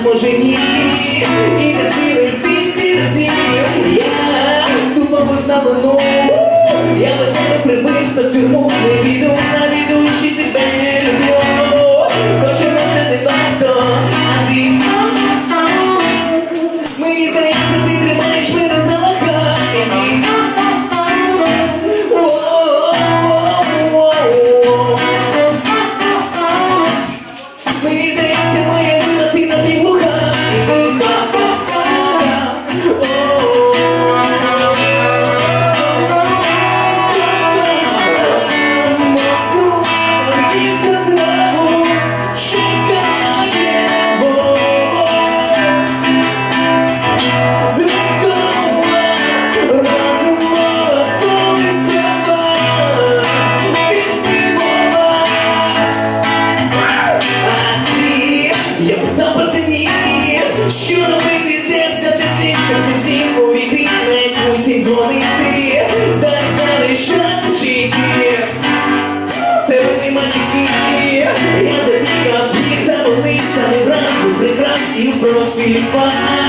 споживі, і на цілих тисячі разів я тупо визнала, ну я без тебе прибив на тюрму. Я запікав